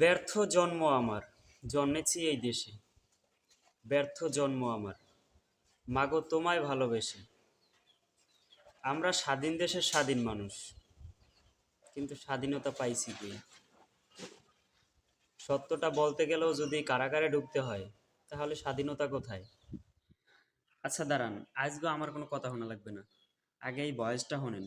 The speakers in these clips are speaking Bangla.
ব্যর্থ জন্ম আমার, জন্মেছি এই দেশে। ব্যর্থ জন্ম আমার, মাগো তোমায় ভালোবেসে। আমরা স্বাধীন দেশের স্বাধীন মানুষ, কিন্তু স্বাধীনতা পাইছি কি? সত্যটা বলতে গেলেও যদি কারাগারে ঢুকতে হয়, তাহলে স্বাধীনতা কোথায়? আচ্ছা দাঁড়ান আজকে আমার কোনো কথা শোনা লাগবে না। আগে এই বয়সটা শোনেন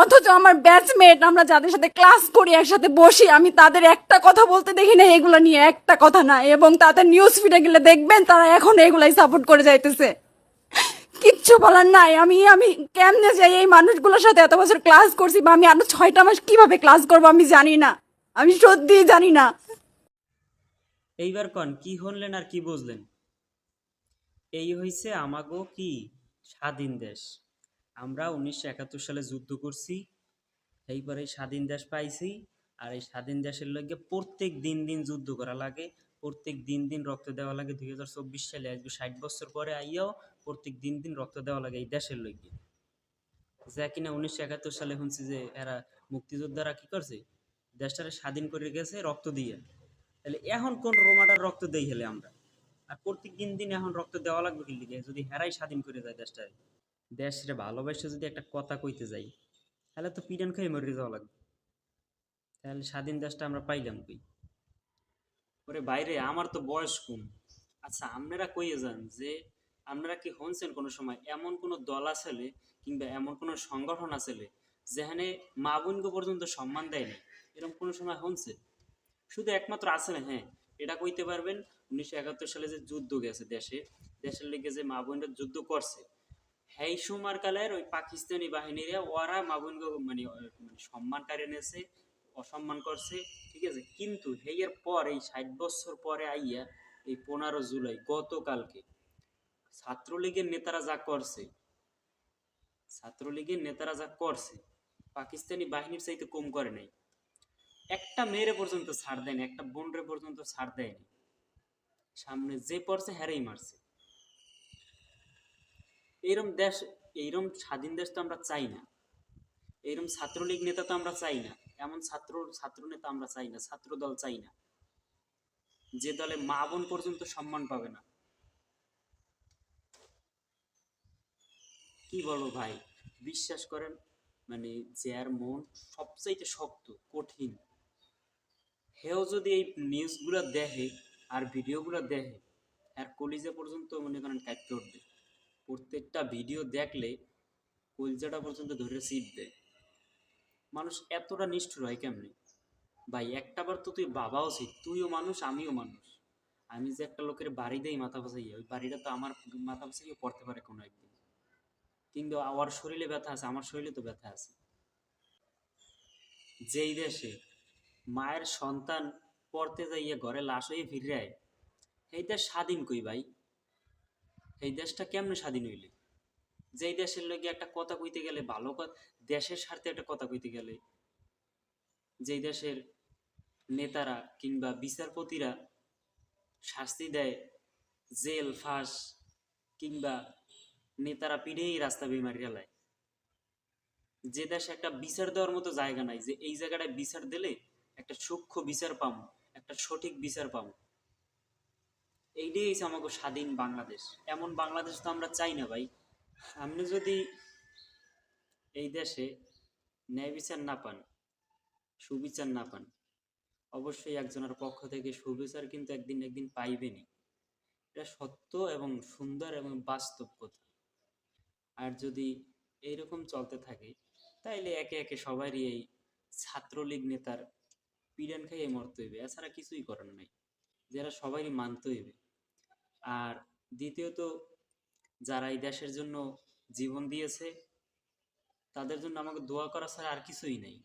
অথচ আমার ব্যাচমেট আমরা যাদের সাথে ক্লাস করি, একসাথে বসি, আমি তাদের একটা কথা বলতে দেখি না, এগুলো নিয়ে একটা কথা না। এবং তাদের নিউজ ফিডে গেলে দেখবেন তারা এখন এগুলাই সাপোর্ট করে যাইতেছে। কিচ্ছু বলার নাই। আমি আমি কেমনে যাই এই মানুষগুলোর সাথে এত বছর ক্লাস করছি বা আমি আরও ছয়টা মাস কীভাবে ক্লাস করব আমি জানি না। আমি সত্যিই জানি না। এইবার কন, কি হনলেন আর কি বুঝলেন? এই হইছে আমাগো কি? স্বাধীন দেশ। আমরা উনিশশো একাত্তর সালে যুদ্ধ করছি, এইবারে স্বাধীন দেশ পাইছি, আর এই স্বাধীন দেশের লগে প্রত্যেক দিন দিন যুদ্ধ করা লাগে, প্রত্যেক দিন দিন রক্ত দেওয়া লাগে। দুই হাজার চব্বিশ সালে আজকে ষাট বছর পরে আইয়াও প্রত্যেক দিন দিন রক্ত দেওয়া লাগে এই দেশের লগে যা কিনা উনিশশো একাত্তর সালে শুনছি যে এরা মুক্তিযোদ্ধারা কি করছে? দেশটারে স্বাধীন করে গেছে রক্ত দিয়ে। তাহলে এখন কোন রোমাটার রক্ত দেই হলে আমরা? আর প্রত্যেক দিন দিন এখন রক্ত দেওয়া লাগবে কি যদি হেরাই স্বাধীন করে যায় দেশটারে। দেশরে ভালোবাসে যদি একটা কথা কইতে যাই, তাহলে তো পিডান খেয়ে মরে যাওয়া লাগবে। তাহলে স্বাধীন দেশটা আমরা পাইলাম কই? ওরে বাইরে আমার তো বয়স কম। আচ্ছা আপনারা কইয়ে যান যে আপনারা কি হনছেন কোনো সময়? এমন কোনো দল আসলে কিংবা এমন কোনো সংগঠন আসলে যেখানে মা বোনকে পর্যন্ত সম্মান দেয় না এরকম কোনো সময় হনছে? শুধু একমাত্র আছে না হ্যাঁ এটা কইতে পারবেন, উনিশশো একাত্তর সালে যে যুদ্ধ গেছে দেশে, দেশের লেগে যে মা বোনরা যুদ্ধ করছে সেই সময় কালের ওই পাকিস্তানি বাহিনীরা ওরা মা মানে মানে সম্মানকারী এনেছে অসম্মান করছে, ঠিক আছে? কিন্তু হেয়ের পর, এই ষাট বছর পরে আইয়া এই পনেরো জুলাই গতকালকে ছাত্রলীগের নেতারা যা করছে, ছাত্রলীগের নেতারা যা করছে, পাকিস্তানি বাহিনীর চাইতে কম করে নাই। একটা মেয়েরে পর্যন্ত ছাড় দেয়নি, একটা বোনরে পর্যন্ত ছাড় দেয়নি। সামনে যে পড়ছে হ্যারেই মারছে। এইরম দেশ, এইরম স্বাধীন দেশ তো আমরা চাই না। এইরম ছাত্রলীগ নেতা তো আমরা চাই না। এমন ছাত্র ছাত্র নেতা আমরা চাই না, ছাত্র দল চাই না। যে দলে মা বোন পর্যন্ত সম্মান পাবে না। কি বলব ভাই? বিশ্বাস করেন মানে যার মন সবচাইতে শক্ত, কঠিন। হেও যদি এই নিউজগুলো দেখে আর ভিডিওগুলো দেখে, আর কলিজা পর্যন্ত মনে করেন কাটতে উঠবে। প্রত্যেকটা ভিডিও দেখলে কলিজাটা পর্যন্ত ধরে সিট দেয়। মানুষ এতটা নিষ্ঠুর হয় কেমনি? ভাই, একটাবার তো তুই বাবাও ছিস তুইও মানুষ, আমিও মানুষ। আমি যে একটা লোকের বাড়ি দেই মাথা বসাইয়া ওই বাড়িটা তো আমার মাথা বসাইয়া পড়তে পারে কোনো একদিন। কিন্তু আমার শরীরে ব্যথা আছে, আমার শরীরে তো ব্যথা আছে। যেই দেশে মায়ের সন্তান পড়তে যাইয়া ঘরে লাশ হয়ে ফিরে আয় এই দেশ স্বাধীন কই ভাই? এই দেশটা কেমনে স্বাধীন হইলে? যেই দেশের লগে একটা কথা কইতে গেলে ভালো দেশের স্বার্থে একটা কথা কইতে গেলে যেই দেশের নেতারা কিংবা বিচারপতিরা শাস্তি দেয়, জেল, ফাঁস কিংবা নেতারা পিড়েই রাস্তা বেমারি গেলায় যে দেশে একটা বিচার দেওয়ার মতো জায়গা নাই, যে এই জায়গাটায় বিচার দিলে একটা সূক্ষ্ম বিচার পাম, একটা সঠিক বিচার পাম। এইটাই হচ্ছে আমাকে স্বাধীন বাংলাদেশ। এমন বাংলাদেশ তো আমরা চাই না ভাই। আপনি যদি এই দেশে ন্যায় বিচার না পান, সুবিচার না পান, অবশ্যই একজনের পক্ষ থেকে সুবিচার কিন্তু একদিন একদিন পাইবেনই। এটা সত্য এবং সুন্দর এবং বাস্তব কথা। আর যদি এইরকম চলতে থাকে, তাইলে একে একে সবারই এই ছাত্রলীগ নেতার পিডান খাইয়ে মরতে হইবে। এছাড়া কিছুই করার নাই। যারা সবাই মানতে হইবে আর দ্বিতীয়ত, যারা এই দেশের জন্য জীবন দিয়েছে, তাদের জন্য আমাকে দোয়া করা ছাড়া আর কিছুই নাই।